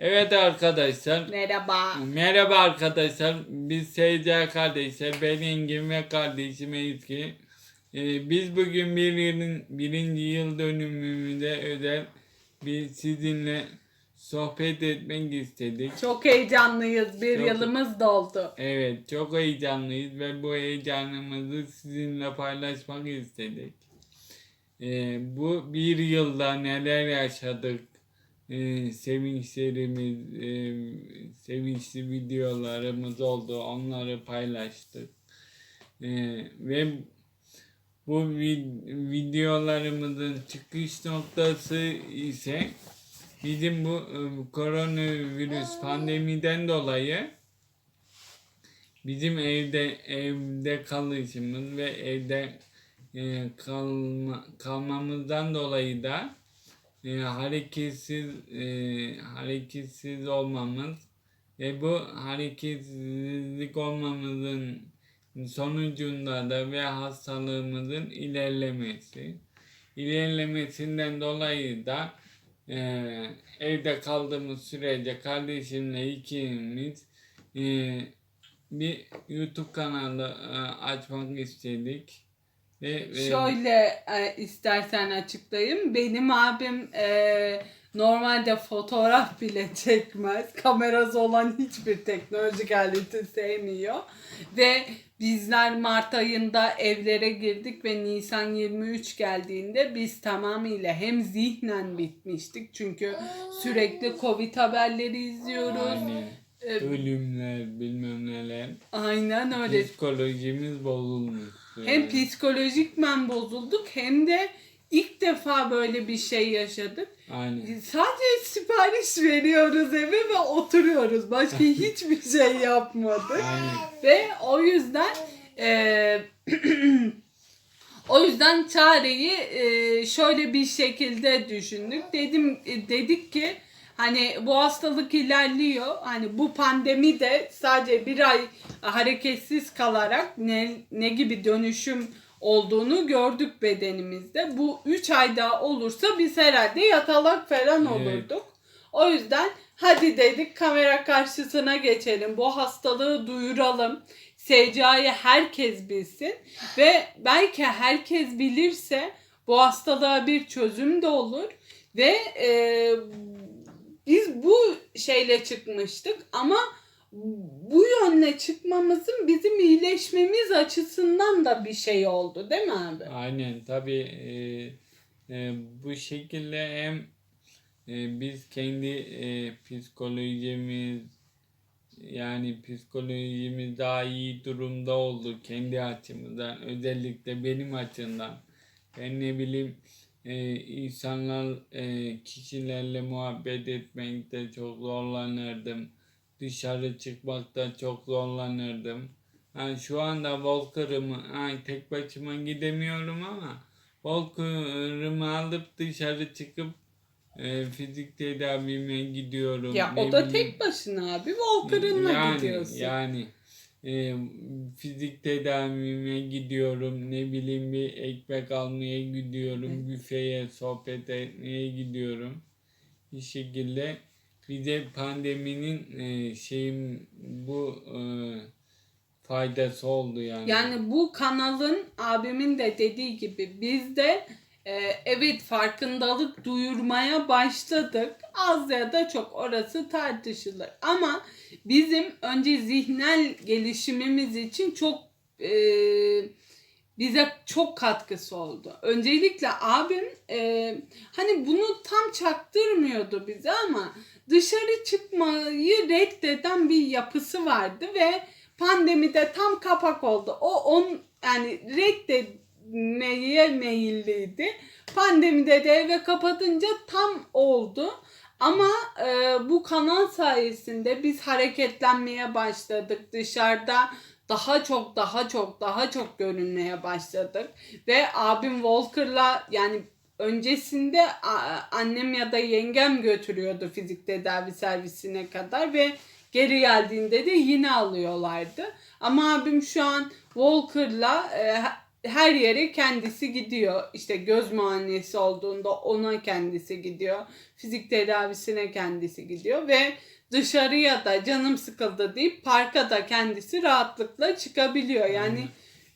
Evet arkadaşlar. Merhaba. Merhaba arkadaşlar. Biz Seyirci kardeşler. Ben Engin ve kardeşim Ezgi. Ee, biz bugün bir yılın birinci yıl dönümümüzde özel bir sizinle sohbet etmek istedik. Çok heyecanlıyız. Bir Çok- yılımız doldu. Evet çok heyecanlıyız ve bu heyecanımızı sizinle paylaşmak istedik. Ee, bu bir yılda neler yaşadık, ee, sevinçlerimiz, e, sevinçli videolarımız oldu, onları paylaştık. Ee, ve bu vi- videolarımızın çıkış noktası ise bizim bu e, koronavirüs pandemiden dolayı bizim evde evde kalışımız ve evde e, kalma, kalmamızdan dolayı da e, hareketsiz e, hareketsiz olmamız ve bu hareketsizlik olmamızın sonucunda da ve hastalığımızın ilerlemesi ilerlemesinden dolayı da e, evde kaldığımız sürece kardeşimle ikimiz e, bir YouTube kanalı e, açmak istedik. Ve, ve Şöyle e, istersen açıklayayım. Benim abim e, normalde fotoğraf bile çekmez. Kamerası olan hiçbir teknolojik aleti sevmiyor. Ve bizler Mart ayında evlere girdik ve Nisan 23 geldiğinde biz tamamıyla hem zihnen bitmiştik. Çünkü sürekli Covid haberleri izliyoruz. yani E, ölümler bilmem neler Aynen öyle. psikolojimiz bozulmuş. Hem psikolojikmen bozulduk hem de ilk defa böyle bir şey yaşadık. Aynen. Sadece sipariş veriyoruz eve ve oturuyoruz. Başka hiçbir şey yapmadık. Aynen. Ve o yüzden eee, o yüzden çareyi eee, şöyle bir şekilde düşündük. Dedim e, dedik ki hani bu hastalık ilerliyor. Hani bu pandemi de sadece bir ay hareketsiz kalarak ne ne gibi dönüşüm olduğunu gördük bedenimizde. Bu 3 ay daha olursa biz herhalde yatalak falan Evet. olurduk. O yüzden hadi dedik kamera karşısına geçelim. Bu hastalığı duyuralım. SCA'yı herkes bilsin. Ve belki herkes bilirse bu hastalığa bir çözüm de olur. Ve e, biz bu şeyle çıkmıştık ama bu yönle çıkmamızın bizim iyileşmemiz açısından da bir şey oldu değil mi abi? Aynen tabii e, e, bu şekilde hem e, biz kendi e, psikolojimiz yani psikolojimiz daha iyi durumda oldu kendi açımızdan özellikle benim açımdan ben ne bileyim e, insanlar e, kişilerle muhabbet etmekte çok zorlanırdım dışarı çıkmakta çok zorlanırdım Ha, şu anda Walker'ımı ha, tek başıma gidemiyorum ama Walker'ımı alıp dışarı çıkıp e, fizik tedavime gidiyorum. Ya Ne o da bileyim. tek başına abi. Walker'ınla yani, gidiyorsun. Yani e, fizik tedavime gidiyorum. Ne bileyim bir ekmek almaya gidiyorum. Büfeye sohbet etmeye gidiyorum. Bir şekilde bize pandeminin e, şeyim bu e, faydası oldu yani. Yani bu kanalın abimin de dediği gibi biz de e, evet farkındalık duyurmaya başladık. Az ya da çok orası tartışılır. Ama bizim önce zihnel gelişimimiz için çok e, bize çok katkısı oldu. Öncelikle abim e, hani bunu tam çaktırmıyordu bize ama dışarı çıkmayı reddeden bir yapısı vardı ve pandemide tam kapak oldu. O on yani reddetmeye meyilliydi. Pandemide de eve kapatınca tam oldu. Ama e, bu kanal sayesinde biz hareketlenmeye başladık. Dışarıda daha çok daha çok daha çok görünmeye başladık. Ve abim Walker'la yani öncesinde annem ya da yengem götürüyordu fizik tedavi servisine kadar ve geri geldiğinde de yine alıyorlardı. Ama abim şu an Walker'la e, her yere kendisi gidiyor. İşte göz muayenesi olduğunda ona kendisi gidiyor. Fizik tedavisine kendisi gidiyor ve dışarıya da canım sıkıldı deyip parka da kendisi rahatlıkla çıkabiliyor. Yani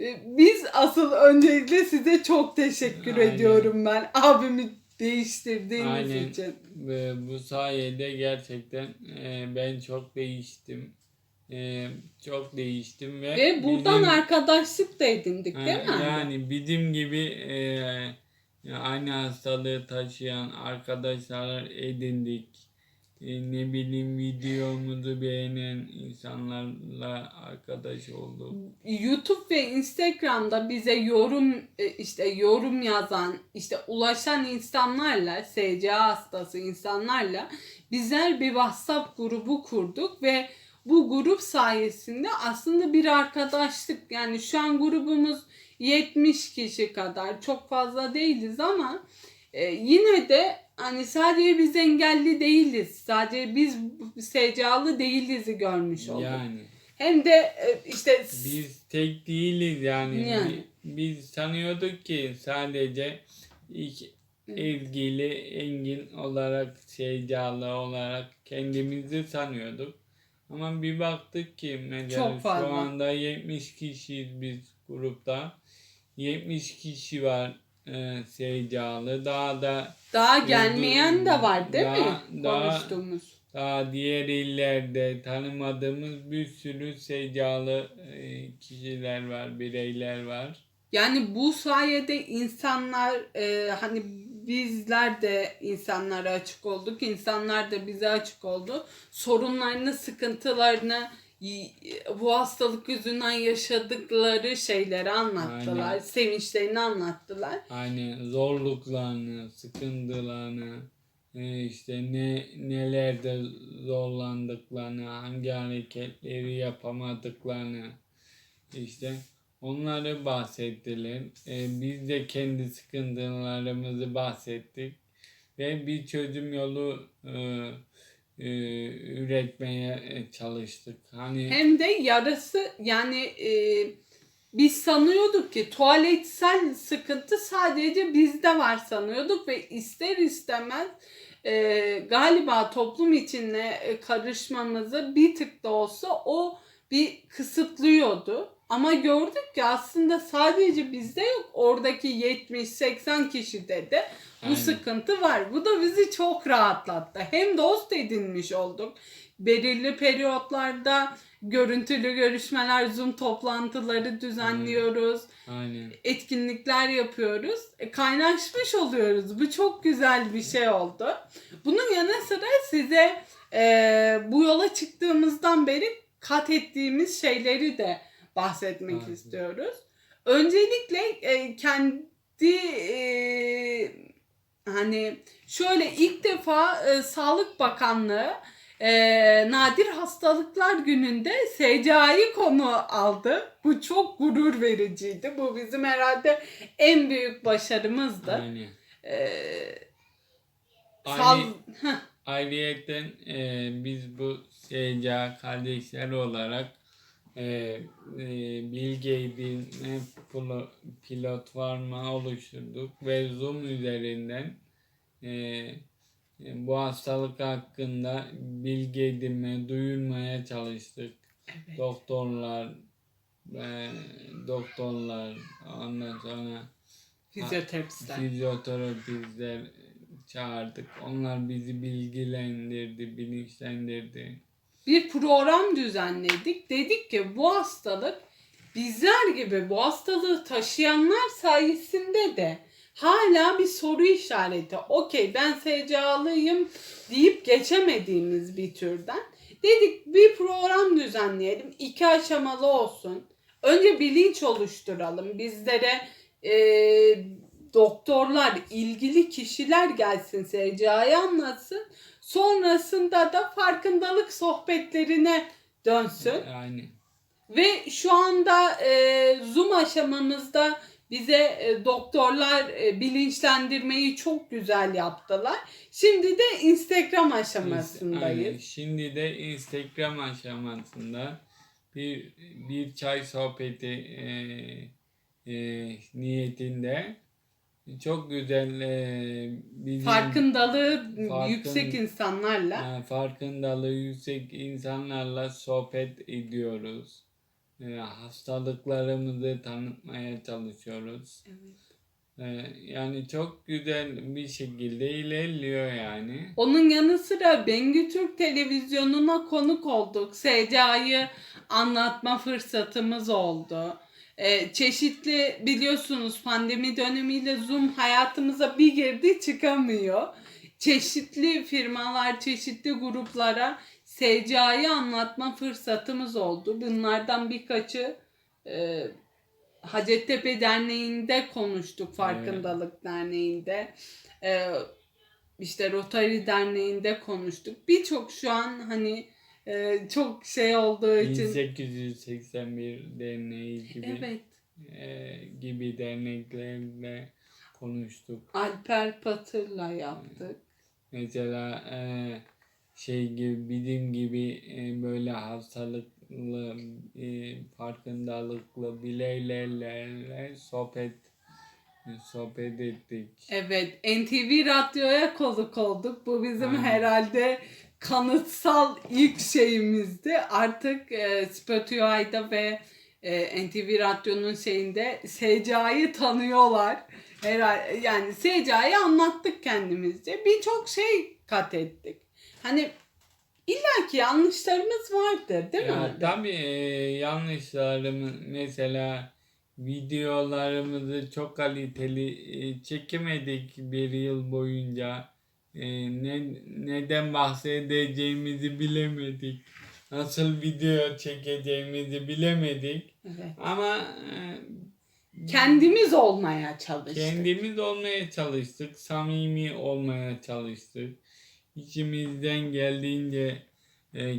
e, biz asıl öncelikle size çok teşekkür Aynen. ediyorum ben abimi değiştirdiğiniz Aynen. için. Bu sayede gerçekten e, ben çok değiştim. E, çok değiştim ve, Ve buradan bizim- arkadaşlık da edindik değil mi? Yani bizim gibi e, aynı hastalığı taşıyan arkadaşlar edindik. E, ne bileyim videomuzu beğenen insanlarla arkadaş olduk. YouTube ve Instagram'da bize yorum e, işte yorum yazan işte ulaşan insanlarla SCA hastası insanlarla bizler bir WhatsApp grubu kurduk ve bu grup sayesinde aslında bir arkadaşlık yani şu an grubumuz 70 kişi kadar çok fazla değiliz ama e, yine de hani sadece biz engelli değiliz. Sadece biz SCA'lı değiliz'i görmüş olduk. Yani Hem de e, işte biz tek değiliz yani. Yani. Bi- Biz sanıyorduk ki sadece ilk ilgili engin olarak şeycalı olarak kendimizi sanıyorduk. Ama bir baktık ki mesela Çok fazla. şu anda 70 kişiyiz biz grupta. 70 kişi var e, şeycalı. Daha da daha gelmeyen de var değil mi? Daha- daha- Konuştuğumuz. daha diğer illerde tanımadığımız bir sürü şeycalı e, kişiler var, bireyler var. Yani bu sayede insanlar e, hani bizler de insanlara açık olduk. insanlar da bize açık oldu. Sorunlarını, sıkıntılarını bu hastalık yüzünden yaşadıkları şeyleri anlattılar. Aynen. Sevinçlerini anlattılar. Hani zorluklarını, sıkıntılarını, e, işte ne nelerde zorlandıklarını, hangi hareketleri yapamadıklarını işte onları bahsettiler. E, biz de kendi sıkıntılarımızı bahsettik ve bir çözüm yolu e, e, üretmeye e, çalıştık. Hani Hem de yarası yani e, biz sanıyorduk ki tuvaletsel sıkıntı sadece bizde var sanıyorduk ve ister istemez e, galiba toplum içine e, karışmamızı bir tık da olsa o bir kısıtlıyordu. Ama gördük ki aslında sadece bizde yok. Oradaki 70-80 kişide de bu Aynen. sıkıntı var. Bu da bizi çok rahatlattı. Hem dost edinmiş olduk. Belirli periyotlarda görüntülü görüşmeler, Zoom toplantıları düzenliyoruz. aynen. Etkinlikler yapıyoruz. E, kaynaşmış oluyoruz. Bu çok güzel bir şey oldu. Bunun yanı sıra size e, bu yola çıktığımızdan beri kat ettiğimiz şeyleri de bahsetmek Aynen. istiyoruz. Öncelikle e, kendi e, hani şöyle ilk defa e, Sağlık Bakanlığı e, Nadir Hastalıklar Günü'nde SCA'yı konu aldı. Bu çok gurur vericiydi. Bu bizim herhalde en büyük başarımızdı. Aynen. E, Aynı- sal- Heh, Ayrıyeten e, biz bu SCA kardeşler olarak e, e, Bill Gates'in e, plo- platformu oluşturduk ve Zoom üzerinden e, e, bu hastalık hakkında bilgi edinmeye, duyurmaya çalıştık. Evet. Doktorlar, e, doktorlar, ondan sonra fizyoterapistler. fizyoterapistler çağırdık. Onlar bizi bilgilendirdi, bilinçlendirdi. Bir program düzenledik. Dedik ki bu hastalık bizler gibi bu hastalığı taşıyanlar sayesinde de hala bir soru işareti. Okey ben SCA'lıyım deyip geçemediğimiz bir türden. Dedik bir program düzenleyelim. iki aşamalı olsun. Önce bilinç oluşturalım. Bizlere e, doktorlar, ilgili kişiler gelsin SCA'yı anlatsın. Sonrasında da farkındalık sohbetlerine dönsün. Yani Ve şu anda e, Zoom aşamamızda bize e, doktorlar e, bilinçlendirmeyi çok güzel yaptılar. Şimdi de Instagram Aynen. aşamasındayız. Şimdi de Instagram aşamasında bir bir çay sohbeti e, e, niyetinde çok güzel e, bizim Farkındalığı Farkın- yüksek insanlarla. e, farkındalığı yüksek insanlarla sohbet ediyoruz. E, hastalıklarımızı tanıtmaya çalışıyoruz. Evet. E, yani çok güzel bir şekilde ilerliyor yani. Onun yanı sıra Bengü Türk televizyonuna konuk olduk. SCA'yı anlatma fırsatımız oldu. Ee, çeşitli biliyorsunuz pandemi dönemiyle Zoom hayatımıza bir girdi çıkamıyor. Çeşitli firmalar, çeşitli gruplara SCA'yı anlatma fırsatımız oldu. Bunlardan birkaçı e, Hacettepe Derneği'nde konuştuk, Farkındalık Derneği'nde. E, işte Rotary Derneği'nde konuştuk. Birçok şu an hani e, çok şey olduğu için 1881 derneği gibi evet e, gibi derneklerle konuştuk. Alper Patır'la yaptık. Mesela e, şey gibi bizim gibi e, böyle hastalıklı e, farkındalıklı bireylerle sohbet sohbet ettik. Evet NTV Radyo'ya konuk olduk. Bu bizim Aynen. herhalde kanıtsal ilk şeyimizdi. Artık e, Spotify'da ve e, NTV Radyo'nun şeyinde SCA'yı tanıyorlar. Herhalde, yani SCA'yı anlattık kendimizce. Birçok şey kat ettik. Hani illaki yanlışlarımız vardır değil Ya mi? tabii e, yanlışlarımız mesela videolarımızı çok kaliteli e, çekemedik bir yıl boyunca. E, ne, neden bahsedeceğimizi bilemedik. Nasıl video çekeceğimizi bilemedik. Evet. Ama e, Kendimiz olmaya çalıştık. kendimiz olmaya çalıştık. Samimi olmaya çalıştık. İçimizden geldiğince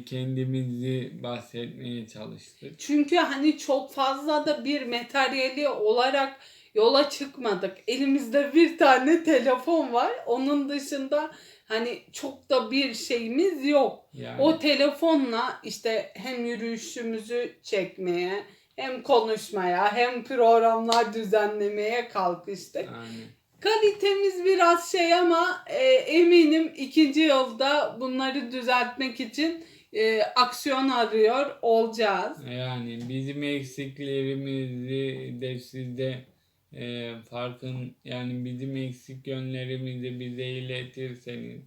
kendimizi bahsetmeye çalıştık. Çünkü hani çok fazla da bir materyali olarak yola çıkmadık. Elimizde bir tane telefon var. Onun dışında hani çok da bir şeyimiz yok. Yani, O telefonla işte hem yürüyüşümüzü çekmeye hem konuşmaya hem programlar düzenlemeye kalkıştık. yani. Kalitemiz biraz şey ama e, eminim ikinci yılda bunları düzeltmek için e, aksiyon arıyor olacağız. Yani bizim eksiklerimizi de sizde e, farkın yani bizim eksik yönlerimizi bize iletirseniz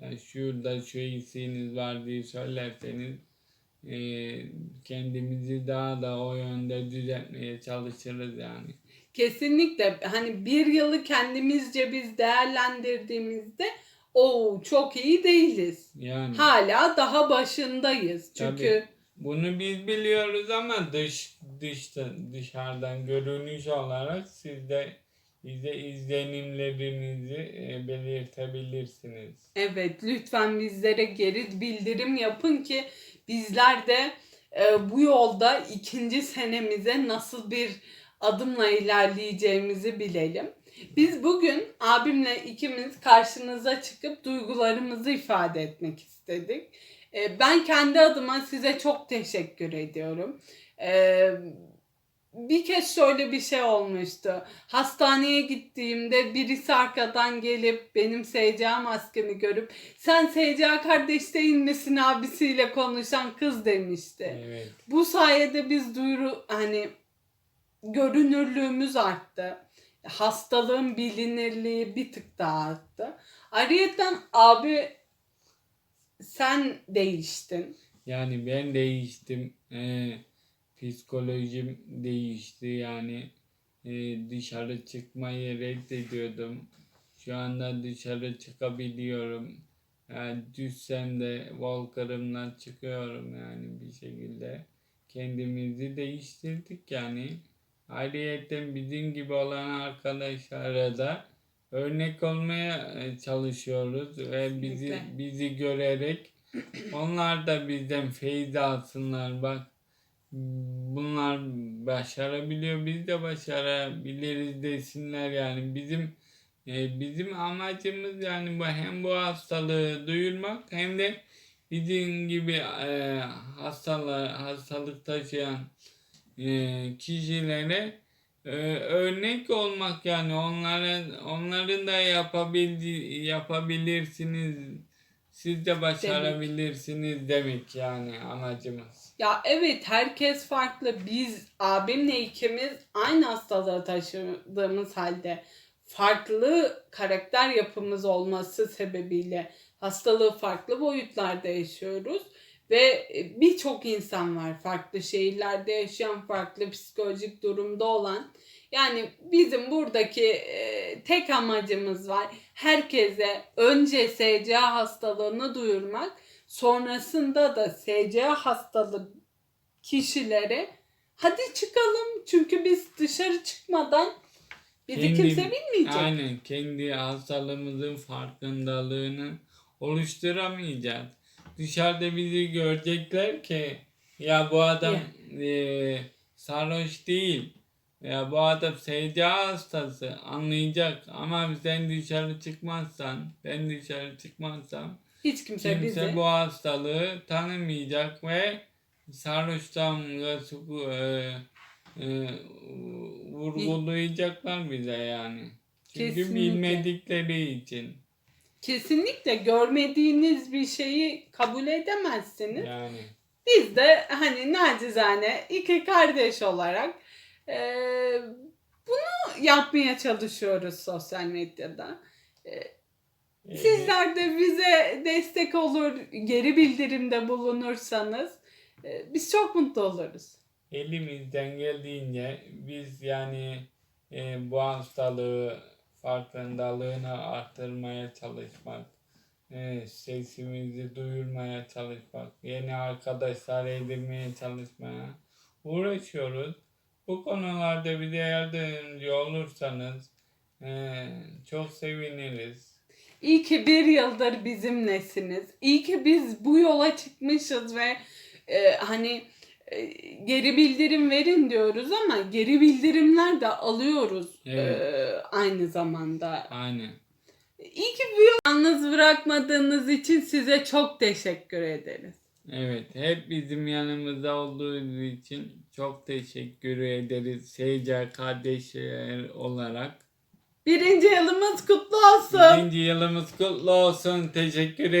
yani şurada şu eksiğiniz var diye söylerseniz e, kendimizi daha da o yönde düzeltmeye çalışırız yani. Kesinlikle hani bir yılı kendimizce biz değerlendirdiğimizde o çok iyi değiliz. Yani Hala daha başındayız. Çünkü bunu biz biliyoruz ama dış dışta dışarıdan görünüş olarak siz de bize izlenimlerinizi e, belirtebilirsiniz. Evet lütfen bizlere geri bildirim yapın ki bizler de e, bu yolda ikinci senemize nasıl bir adımla ilerleyeceğimizi bilelim. Biz bugün abimle ikimiz karşınıza çıkıp duygularımızı ifade etmek istedik. E, ben kendi adıma size çok teşekkür ediyorum. E, bir kez şöyle bir şey olmuştu. Hastaneye gittiğimde birisi arkadan gelip benim SCA maskemi görüp sen SCA kardeş değil misin abisiyle konuşan kız demişti. Evet. Bu sayede biz duyuru hani görünürlüğümüz arttı. Hastalığın bilinirliği bir tık daha arttı. Ayrıyeten abi sen değiştin. Yani ben değiştim. E, psikolojim değişti. Yani e, dışarı çıkmayı reddediyordum. Şu anda dışarı çıkabiliyorum. Yani düşsem de Volkar'ımla çıkıyorum yani bir şekilde. Kendimizi değiştirdik yani. Ayrıyeten bizim gibi olan arkadaşlara da örnek olmaya e, çalışıyoruz ve bizi Kesinlikle. bizi görerek onlar da bizden feyiz alsınlar bak bunlar başarabiliyor biz de başarabiliriz desinler yani bizim e, bizim amacımız yani bu hem bu hastalığı duyurmak hem de bizim gibi e, hastalığı hastalık taşıyan e, kişilere e, örnek olmak yani onların onların da yapabildi yapabilirsiniz. Siz de başarabilirsiniz demek yani amacımız. Ya evet herkes farklı. Biz abimle ikimiz aynı hastalığı taşıdığımız halde farklı karakter yapımız olması sebebiyle hastalığı farklı boyutlarda yaşıyoruz. Ve e, birçok insan var farklı şehirlerde yaşayan, farklı psikolojik durumda olan. Yani bizim buradaki e, tek amacımız var. Herkese önce SCA hastalığını duyurmak, sonrasında da SCA hastalı kişilere hadi çıkalım çünkü biz dışarı çıkmadan bizi Kendi- kimse bilmeyecek. Aynen kendi hastalığımızın farkındalığını oluşturamayacağız. Dışarıda bizi görecekler ki ya bu adam eee, sarhoş değil. Ya bu adam SCA hastası anlayacak ama sen dışarı çıkmazsan, ben dışarı çıkmazsam Hiç kimse, kimse bizi bu hastalığı tanımayacak ve sarhoştan su- e, e, vurgulayacaklar bize yani. Çünkü Kesinlikle. bilmedikleri için. Kesinlikle görmediğiniz bir şeyi kabul edemezsiniz. Yani Biz de hani nacizane iki kardeş olarak eee, bunu yapmaya çalışıyoruz sosyal medyada. e, Sizler de bize destek olur, geri bildirimde bulunursanız e, biz çok mutlu oluruz. elimizden geldiğince biz yani e, bu hastalığı farkındalığını arttırmaya çalışmak, e, sesimizi duyurmaya çalışmak, yeni arkadaşlar edinmeye çalışmaya uğraşıyoruz. Bu konularda bize yardımcı olursanız e, çok seviniriz. İyi ki bir yıldır bizimlesiniz. İyi ki biz bu yola çıkmışız ve e, hani geri bildirim verin diyoruz ama geri bildirimler de alıyoruz Evet. e, aynı zamanda. Aynen. İyi ki bu yalnız bırakmadığınız için size çok teşekkür ederiz. Evet, hep bizim yanımızda olduğunuz için çok teşekkür ederiz Seyca kardeşler olarak. Birinci yılımız kutlu olsun. Birinci yılımız kutlu olsun. Teşekkür ederim.